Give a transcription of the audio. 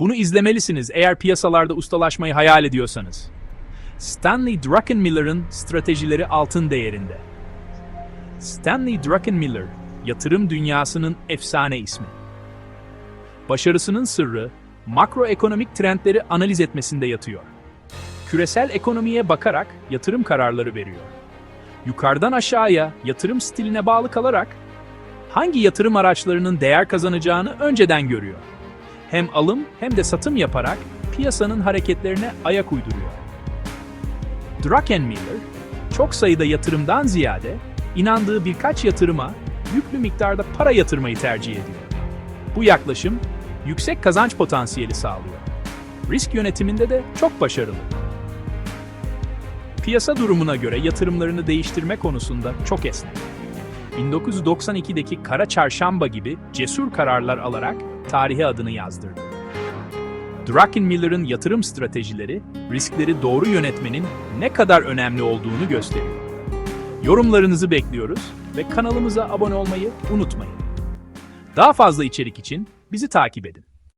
Bunu izlemelisiniz eğer piyasalarda ustalaşmayı hayal ediyorsanız. Stanley Druckenmiller'ın stratejileri altın değerinde. Stanley Druckenmiller, yatırım dünyasının efsane ismi. Başarısının sırrı, makroekonomik trendleri analiz etmesinde yatıyor. Küresel ekonomiye bakarak yatırım kararları veriyor. Yukarıdan aşağıya yatırım stiline bağlı kalarak hangi yatırım araçlarının değer kazanacağını önceden görüyor. Hem alım hem de satım yaparak piyasanın hareketlerine ayak uyduruyor. Druckenmiller, çok sayıda yatırımdan ziyade inandığı birkaç yatırıma yüklü miktarda para yatırmayı tercih ediyor. Bu yaklaşım yüksek kazanç potansiyeli sağlıyor. Risk yönetiminde de çok başarılı. Piyasa durumuna göre yatırımlarını değiştirme konusunda çok esnek. 1992'deki Kara Çarşamba gibi cesur kararlar alarak tarihe adını yazdırdı. Druckenmiller'ın yatırım stratejileri, riskleri doğru yönetmenin ne kadar önemli olduğunu gösteriyor. Yorumlarınızı bekliyoruz ve kanalımıza abone olmayı unutmayın. Daha fazla içerik için bizi takip edin.